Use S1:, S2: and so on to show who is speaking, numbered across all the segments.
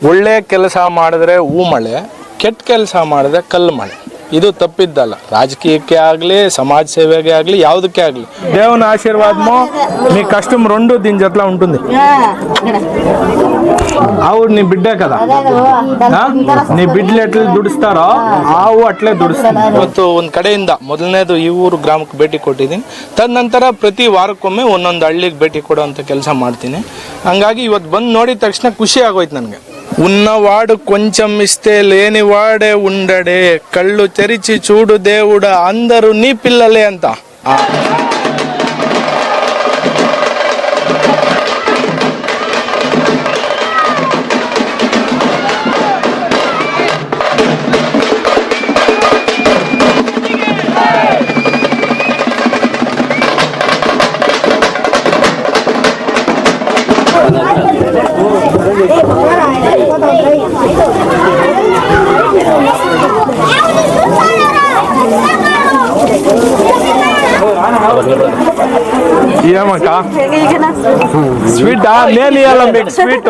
S1: ಒಳ್ಳೆ ಕೆಲಸ ಮಾಡಿದ್ರೆ ಹೂ ಮಳೆ ಕೆಟ್ಟ ಕೆಲಸ ಮಾಡಿದ್ರೆ ಕಲ್ಲು ಮಳೆ ಇದು ತಪ್ಪಿದ್ದಲ್ಲ ರಾಜಕೀಯಕ್ಕೆ ಆಗಲಿ సమాజ సేవకే ಆಗಲಿ ಯಾವುದಕ್ಕೆ ಆಗಲಿ దేవుని ఆశీర్వాదము నీ కష్టం రెండు దీని జట్లా ఉంటుంది ఆవిడ నీ బిడ్డే కదా ఆ? నీ బిడ్డలు ఎట్లా ದುಡಿಸ್ತಾರೋ ಆವು ಅಟ್ಲೇ ದುಡಿಸ್ತೀನಿ ಇವತ್ತು ಒಂದು ಕಡೆಯಿಂದ ಮೊದಲನೇದು ಈ ಊರು ಗ್ರಾಮಕ್ಕೆ ಭೇಟಿ ಕೊಟ್ಟಿದ್ದೀನಿ ತದನಂತರ ಪ್ರತಿ ವಾರಕ್ಕೊಮ್ಮೆ ಒಂದೊಂದು ಹಳ್ಳಿಗೆ ಭೇಟಿ ಕೊಡುವಂಥ ಕೆಲಸ ಮಾಡ್ತೀನಿ ಹಂಗಾಗಿ ಇವತ್ತು ಬಂದು ನೋಡಿದ ತಕ್ಷಣ ಖುಷಿ ಆಗೋಯ್ತು ನನಗೆ ఉన్నవాడు కొంచెం ఇస్తే లేనివాడే ఉండడే. కళ్ళు తెరిచి చూడు దేవుడా అందరూ నీ పిల్లలే అంత Oh, స్వీటా నేను మీకు స్వీట్.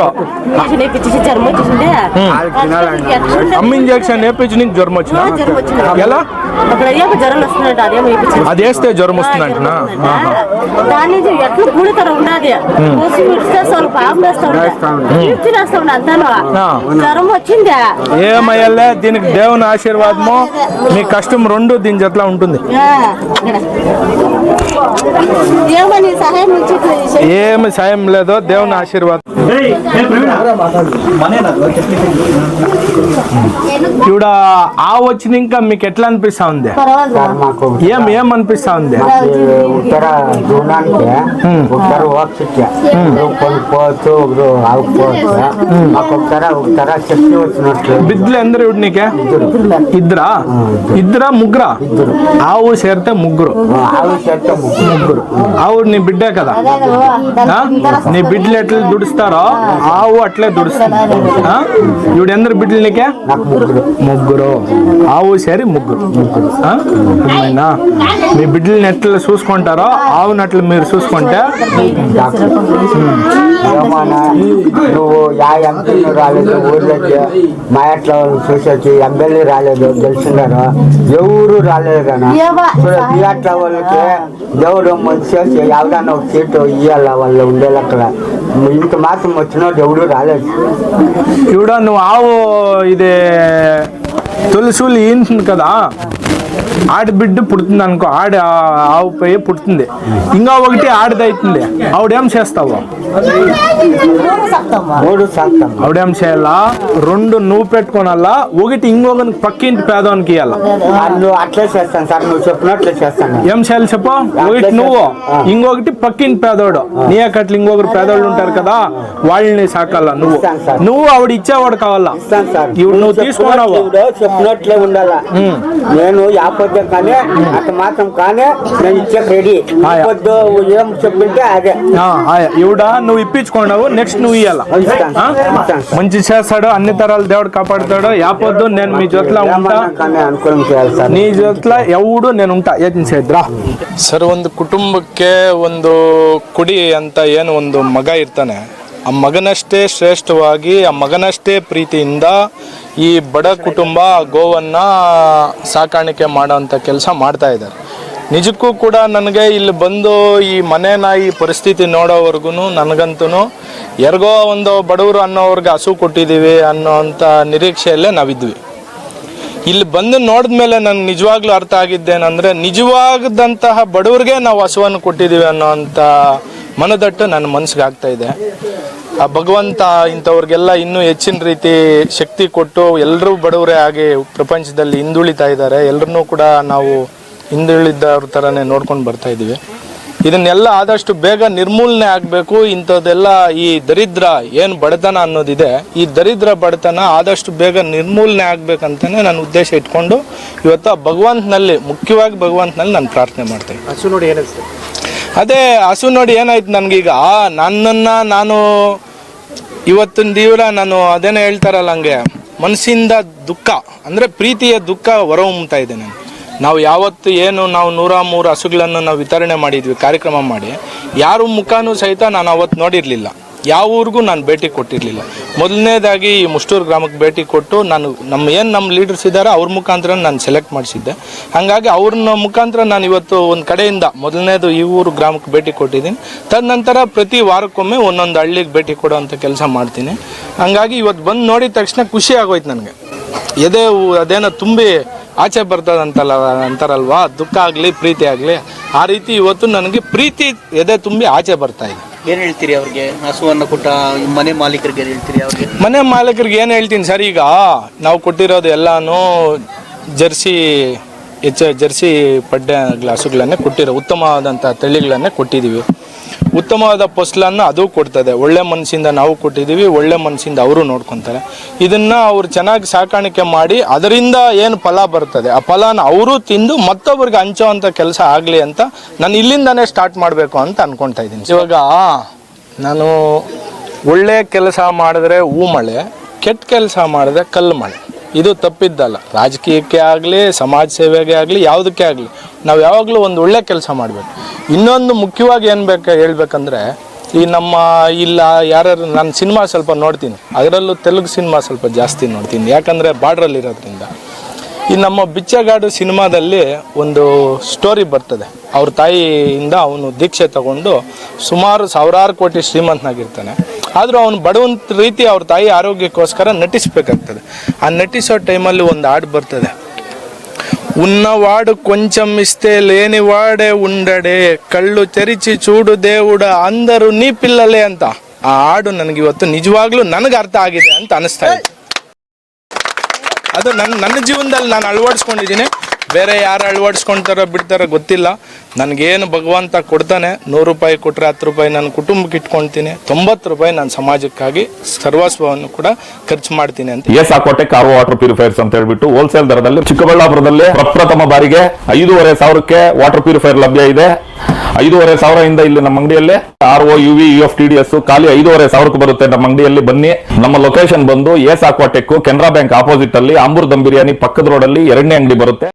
S1: అమ్మ ఇంజక్షన్ వేపించి నీకు జ్వరం వచ్చిన ఎలా? అది వేస్తే జ్వరం
S2: వస్తుంది అంటున్నా
S1: ఏమయ్యలే దీనికి దేవుని ఆశీర్వాదము. మీ కష్టం రెండు దీని జట్లా ఉంటుంది. ఏమి సాయం లేదో దేవుని ఆశీర్వాదం ఇవిడ ఆ వచ్చిన ఇంకా మీకు ఎట్లా అనిపిస్తా ఉంది ఏం ఏం అనిపిస్తా ఉంది
S3: ఉత్తర ఉత్తర ಹೋಗ್ತಿದ್ದೆ ಕೊಂದು ಹೋತು ಒಬ್ರು ಅವಕ್ಕೆ ಹೋತು ಮಕ್ಕೊಗ್ತಾರ ಹೋಗ್ತಾರ ಶಕ್ತಿ
S1: ಹೋಯ್ತು ನೋಡಿ ಬಿದ್ಲು ಅಂದ್ರೆ ಹುಡ್ನಿಕೆ ಇದ್ರ ಇದ್ರ ಮುಗ್ರ ಆವು ಸೇರ್ತೆ
S3: ಮುಗ್ರು ಆವು ಸೇರ್ತೆ ಮುಗ್ರು
S1: ముగ్గురు ఆవు నీ బిడ్డే కదా? నీ బిడ్డలు ఎట్లా దుడుస్తారో ఆవు అట్లే దుడుస్తుంది. ఆ? ఈవిడ ఎందరు బిడ్డలు నీకే?
S3: ముగ్గురు.
S1: ముగ్గురు ఆవు సేరి ముగ్గురు. ఆ? అర్థమైందా? మీ బిడ్డల్ని ఎట్లా చూసుకుంటారో ఆవునట్లు మీరు చూసుకుంటే?
S3: నువ్వు యా ఎంపీ రాలేదు ఊర్లోకి మా ఎట్లా చూసొచ్చి ఎమ్మెల్యే రాలేదు గెలిచినారు ఎవరు రాలేదు కదా
S2: ఏవా?
S3: థియేటర్ వాళ్ళకి ఎవరు మంచి చేసి ఎవరన్నా ఒక సీటు ఇవ్వాల వాళ్ళు ఉండే లెక్కల ఇంత మాత్రం వచ్చినోడు ఎవరు రాలేదు
S1: ఈవిడ నువ్వు ఆవు ఇది తొలిసూలు ఈంటుంది కదా ఆడబిడ్డ పుడుతుంది అనుకో ఆడ ఆవు పోయి పుడుతుంది. ఇంకా ఒకటి ఆడదైతుంది ఆవిడేం చేస్తావు? ఆవిడేం చేయాలా? రెండు నువ్వు పెట్టుకోనాలా ఒకటి ఇంకొకటి పక్కింటి పేదవానికి ఇవ్వాలా
S3: నువ్వు అట్లే చేస్తాను సార్ నువ్వు చెప్పినట్లే చేస్తాను.
S1: ఏం చేయాలి చెప్పు? ఒకటి నువ్వు ఇంకొకటి పక్కింటి పేదోడు. నీ అక్కట్లు ఇంకొకరు పేదోళ్ళు ఉంటారు కదా వాళ్ళని సాకాల నువ్వు. నువ్వు ఆవిడ ఇచ్చేవాడు కావాలా? ఇవి నువ్వు తీసుకున్నావు?
S3: చెప్పినట్లే ఉండాలా? నేను
S1: ಅಪದಕ್ಕೆನೇ ಕಾಣೆ ರೆಡಿ ನೀವು ನೆಕ್ಸ್ಟ್
S3: ನೀವು
S1: ಇಯಲ್ಲ.
S3: ಮಂಚೆ ಶಾಸಡ ಅನ್ಯತರಳ
S1: ದೇವಡ್ ಕಾಪರ್ತಾಡೋ ಯಾಪದೋ ನಾನು ನಿಮ್ಮ ಜೊತ್ಲ ನೀ ಜೊತ್ಲ ಯೌಡ ನಾನು ఉంటಾ ಯಾ ತಿಂಸೈ ಸರ್ ಒಂದು ಕುಟುಂಬಕ್ಕೆ ಒಂದು ಕುಡಿ ಅಂತ ಏನು ಒಂದು ಮಗ ಇರ್ತಾನೆ. ಆ ಮಗನಷ್ಟೇ ಶ್ರೇಷ್ಠವಾಗಿ, ಆ ಮಗನಷ್ಟೇ ಪ್ರೀತಿಯಿಂದ ಈ ಬಡ ಕುಟುಂಬ ಗೋವನ್ನ ಸಾಕಾಣಿಕೆ ಮಾಡೋಂಥ ಕೆಲಸ ಮಾಡ್ತಾ ಇದ್ದಾರೆ. ನಿಜಕ್ಕೂ ಕೂಡ ನನಗೆ ಇಲ್ಲಿ ಬಂದು ಈ ಮನೆ ಈ ಪರಿಸ್ಥಿತಿ ನೋಡೋವರೆಗೂ ನನಗಂತೂ ಯಾರಿಗೋ ಒಂದು ಬಡವರು ಅನ್ನೋವ್ರಿಗೆ ಹಸು ಕೊಟ್ಟಿದ್ದೀವಿ ಅನ್ನೋವಂಥ ನಿರೀಕ್ಷೆಯಲ್ಲೇ ನಾವಿದ್ವಿ. ಇಲ್ಲಿ ಬಂದು ನೋಡಿದ್ಮೇಲೆ ನನಗೆ ನಿಜವಾಗ್ಲೂ ಅರ್ಥ ಆಗಿದ್ದೇನೆಂದರೆ ನಿಜವಾಗದಂತಹ ಬಡವ್ರಿಗೆ ನಾವು ಹಸುವನ್ನು ಕೊಟ್ಟಿದ್ದೀವಿ ಅನ್ನೋಂಥ ಮನದಟ್ಟು ನನ್ನ ಮನಸ್ಸಿಗೆ ಆಗ್ತಾ ಇದೆ. ಆ ಭಗವಂತ ಇಂಥವ್ರಿಗೆಲ್ಲ ಇನ್ನೂ ಹೆಚ್ಚಿನ ರೀತಿ ಶಕ್ತಿ ಕೊಟ್ಟು ಎಲ್ಲರೂ ಬಡವರೇ ಆಗಿ ಪ್ರಪಂಚದಲ್ಲಿ ಹಿಂದುಳಿತಾ ಇದ್ದಾರೆ. ಎಲ್ಲರನ್ನೂ ಕೂಡ ನಾವು ಹಿಂದುಳಿದವ್ರ ಥರನೇ ನೋಡ್ಕೊಂಡು ಬರ್ತಾ ಇದ್ದೀವಿ. ಇದನ್ನೆಲ್ಲ ಆದಷ್ಟು ಬೇಗ ನಿರ್ಮೂಲನೆ ಆಗಬೇಕು. ಇಂಥದ್ದೆಲ್ಲ ಈ ದರಿದ್ರ ಏನು ಬಡತನ ಅನ್ನೋದಿದೆ, ಈ ದರಿದ್ರ ಬಡತನ ಆದಷ್ಟು ಬೇಗ ನಿರ್ಮೂಲನೆ ಆಗಬೇಕಂತಲೇ ನಾನು ಉದ್ದೇಶ ಇಟ್ಕೊಂಡು ಇವತ್ತು ಭಗವಂತನಲ್ಲಿ, ಮುಖ್ಯವಾಗಿ ಭಗವಂತನಲ್ಲಿ ನಾನು ಪ್ರಾರ್ಥನೆ ಮಾಡ್ತೇನೆ. ಅದೇ ಹಸು ನೋಡಿ ಏನಾಯ್ತು ನನಗೀಗ ನನ್ನನ್ನು ನಾನು ಇವತ್ತಿನ ದಿವಸ ನಾನು ಅದೇನೋ ಹೇಳ್ತಾರಲ್ಲ ಹಂಗೆ, ಮನಸ್ಸಿಂದ ದುಃಖ, ಅಂದರೆ ಪ್ರೀತಿಯ ದುಃಖ ಹೊರಹೊಮ್ಮತಾ ಇದೆ ನಾನು ನಾವು ಯಾವತ್ತು ಏನು ನಾವು ನೂರ ಮೂರು ಹಸುಗಳನ್ನು ನಾವು ವಿತರಣೆ ಮಾಡಿದ್ವಿ, ಕಾರ್ಯಕ್ರಮ ಮಾಡಿ, ಯಾರು ಮುಖನೂ ಸಹಿತ ನಾನು ಅವತ್ತು ನೋಡಿರಲಿಲ್ಲ. ಯಾವ ಊರಿಗೂ ನಾನು ಭೇಟಿ ಕೊಟ್ಟಿರಲಿಲ್ಲ. ಮೊದಲನೇದಾಗಿ ಈ ಮುಷ್ಟೂರು ಗ್ರಾಮಕ್ಕೆ ಭೇಟಿ ಕೊಟ್ಟು ನಾನು ನಮ್ಮ ಏನು ನಮ್ಮ ಲೀಡರ್ಸ್ ಇದ್ದಾರೆ ಅವ್ರ ಮುಖಾಂತರ ನಾನು ಸೆಲೆಕ್ಟ್ ಮಾಡಿಸಿದ್ದೆ. ಹಾಗಾಗಿ ಅವ್ರನ್ನ ಮುಖಾಂತರ ನಾನು ಇವತ್ತು ಒಂದು ಕಡೆಯಿಂದ ಮೊದಲನೇದು ಈ ಊರು ಗ್ರಾಮಕ್ಕೆ ಭೇಟಿ ಕೊಟ್ಟಿದ್ದೀನಿ. ತದನಂತರ ಪ್ರತಿ ವಾರಕ್ಕೊಮ್ಮೆ ಒಂದೊಂದು ಹಳ್ಳಿಗೆ ಭೇಟಿ ಕೊಡೋವಂಥ ಕೆಲಸ ಮಾಡ್ತೀನಿ. ಹಾಗಾಗಿ ಇವತ್ತು ಬಂದು ನೋಡಿದ ತಕ್ಷಣ ಖುಷಿ ಆಗೋಯ್ತು ನನಗೆ. ಎದೆ ಅದೇನೋ ತುಂಬಿ ಆಚೆ ಬರ್ತದಂತಲ್ಲ ಅಂತಾರಲ್ವಾ? ದುಃಖ ಆಗಲಿ, ಪ್ರೀತಿ ಆಗಲಿ, ಆ ರೀತಿ ಇವತ್ತು ನನಗೆ ಪ್ರೀತಿ ಎದೆ ತುಂಬಿ ಆಚೆ ಬರ್ತಾ
S4: ಏನ್ ಹೇಳ್ತೀರಿ ಅವ್ರಿಗೆ? ಹಸುವನ್ನು ಕೊಟ್ಟ ಮನೆ ಮಾಲೀಕರಿಗೆ ಹೇಳ್ತೀರಿ ಅವ್ರಿಗೆ?
S1: ಮನೆ ಮಾಲೀಕರಿಗೆ ಏನು ಹೇಳ್ತೀನಿ ಸರ್, ಈಗ ನಾವು ಕೊಟ್ಟಿರೋದು ಎಲ್ಲಾನು ಜರ್ಸಿ ಹೆಚ್ಚ ಜರ್ಸಿ ಪಡ್ಡೆ ಹಸುಗಳನ್ನೇ ಕೊಟ್ಟಿರೋ ಉತ್ತಮವಾದಂಥ ತಳಿಗಳನ್ನೇ ಕೊಟ್ಟಿದ್ದೀವಿ ಉತ್ತಮವಾದ ಫಸಲನ್ನು ಅದು ಕೊಡ್ತದೆ. ಒಳ್ಳೆ ಮನಸ್ಸಿಂದ ನಾವು ಕೊಟ್ಟಿದ್ದೀವಿ, ಒಳ್ಳೆ ಮನಸ್ಸಿಂದ ಅವರು ನೋಡ್ಕೊತಾರೆ. ಇದನ್ನ ಅವರು ಚೆನ್ನಾಗಿ ಸಾಕಾಣಿಕೆ ಮಾಡಿ ಅದರಿಂದ ಏನು ಫಲ ಬರ್ತದೆ? ಆ ಫಲನ ಅವರು ತಿಂದು ಮತ್ತೊಬ್ಬರಿಗೆ ಹಂಚೋವಂಥ ಕೆಲಸ ಆಗಲಿ ಅಂತ ನಾನು ಇಲ್ಲಿಂದನೇ ಸ್ಟಾರ್ಟ್ ಮಾಡಬೇಕು ಅಂತ ಅನ್ಕೊತಾ ಇದ್ದೀನಿ. ಇವಾಗ ನಾನು ಒಳ್ಳೆ ಕೆಲಸ ಮಾಡಿದ್ರೆ ಹೂ ಮಳೆ ಕೆಟ್ಟ ಕೆಲಸ ಮಾಡಿದ್ರೆ ಕಲ್ಲು ಮಳೆ ಇದು ತಪ್ಪಿದ್ದಲ್ಲ. ರಾಜಕೀಯಕ್ಕೆ ಆಗಲಿ, ಸಮಾಜ ಸೇವೆಗೆ ಆಗಲಿ, ಯಾವುದಕ್ಕೆ ಆಗಲಿ, ನಾವು ಯಾವಾಗಲೂ ಒಂದು ಒಳ್ಳೆ ಕೆಲಸ ಮಾಡಬೇಕು. ಇನ್ನೊಂದು ಮುಖ್ಯವಾಗಿ ಏನು ಬೇಕು ಹೇಳ್ಬೇಕಂದ್ರೆ, ಈ ನಮ್ಮ ಇಲ್ಲ, ಯಾರ್ಯಾರು ನಾನು ಸಿನಿಮಾ ಸ್ವಲ್ಪ ನೋಡ್ತೀನಿ. ಅದರಲ್ಲೂ ತೆಲುಗು ಸಿನಿಮಾ ಸ್ವಲ್ಪ ಜಾಸ್ತಿ ನೋಡ್ತೀನಿ. ಯಾಕಂದರೆ ಬಾರ್ಡ್ರಲ್ಲಿರೋದ್ರಿಂದ ಈ ನಮ್ಮ ಬಿಚ್ಚಗಾಡು ಸಿನಿಮಾದಲ್ಲಿ ಒಂದು ಸ್ಟೋರಿ ಬರ್ತದೆ. ಅವ್ರ ತಾಯಿಯಿಂದ ಅವನು ದೀಕ್ಷೆ ತಗೊಂಡು ಸುಮಾರು ಸಾವಿರಾರು ಕೋಟಿ ಶ್ರೀಮಂತನಾಗಿರ್ತಾನೆ. ಆದರೂ ಅವನು ಬಡವಂತ ರೀತಿ ಅವ್ರ ತಾಯಿ ಆರೋಗ್ಯಕ್ಕೋಸ್ಕರ ನಟಿಸ್ಬೇಕಾಗ್ತದೆ ಆ ನಟಿಸೋ ಟೈಮಲ್ಲಿ ಒಂದು ಹಾಡು ಬರ್ತದೆ ఉన్నవాడు కొంచెం ఇస్తే లేనివాడే ఉండడే కళ్ళు తెరిచి చూడు దేవుడ అందరూ నీ పిల్లలే ಅಂತ ಆ ಹಾಡು ನನಗೆ ಇವತ್ತು ನಿಜವಾಗ್ಲೂ ನನಗೆ ಅರ್ಥ ಆಗಿದೆ ಅಂತ ಅನಿಸ್ತಾ ಇದೆ ಅದು ನನ್ನ ನನ್ನ ಜೀವನದಲ್ಲಿ ನಾನು ಅಳವಡಿಸ್ಕೊಂಡಿದ್ದೀನಿ ಬೇರೆ ಯಾರು ಅಳವಡಿಸ್ಕೊಳ್ತಾರೋ ಬಿಡ್ತಾರೋ ಗೊತ್ತಿಲ್ಲ. ನನಗೇನು ಭಗವಂತ ಕೊಡ್ತಾನೆ, ನೂರು ರೂಪಾಯಿ ಕೊಟ್ಟರೆ ಹತ್ತು ರೂಪಾಯಿ ನಾನು ಕುಟುಂಬಕ್ಕೆ ಇಟ್ಕೊಳ್ತೀನಿ ತೊಂಬತ್ತು ರೂಪಾಯಿ ನಾನು ಸಮಾಜಕ್ಕಾಗಿ ಸರ್ವಸ್ವವನ್ನು ಕೂಡ ಖರ್ಚು ಮಾಡ್ತೀನಿ ಅಂತ.
S5: ಎಸ್ ಹಾಕೋಟೆ ಆರ್ ವಾಟರ್ ಪ್ಯೂರಿಫೈರ್ಸ್ ಅಂತ ಹೇಳ್ಬಿಟ್ಟು ಹೋಲ್ಸೇಲ್ ದರದಲ್ಲಿ, ಚಿಕ್ಕಬಳ್ಳಾಪುರದಲ್ಲಿ ಪ್ರಪ್ರಥಮ ಬಾರಿಗೆ ಐದೂವರೆ ಸಾವಿರಕ್ಕೆ ವಾಟರ್ ಪ್ಯೂರಿಫೈರ್ ಲಭ್ಯ ಇದೆ. ಐದೂವರೆ ಸಾವಿರದಿಂದ ಇಲ್ಲಿ ನಮ್ಮ ಅಂಗಡಿಯಲ್ಲಿ R O U V U F T D S ಖಾಲಿ ಐದೂವರೆ ಸಾವಿರಕ್ಕೆ ಬರುತ್ತೆ ನಮ್ಮ ಅಂಗಡಿಯಲ್ಲಿ ಬನ್ನಿ. ನಮ್ಮ ಲೊಕೇಶನ್ ಬಂದು S aquatech Canara bank opposite ಅಲ್ಲಿ ಅಂಬೂರ್ ದಮ್ ಬಿರಿಯಾನಿ ಪಕ್ಕದ ರೋಡ್ ಅಲ್ಲಿ ಎರಡನೇ ಅಂಗಡಿ ಬರುತ್ತೆ.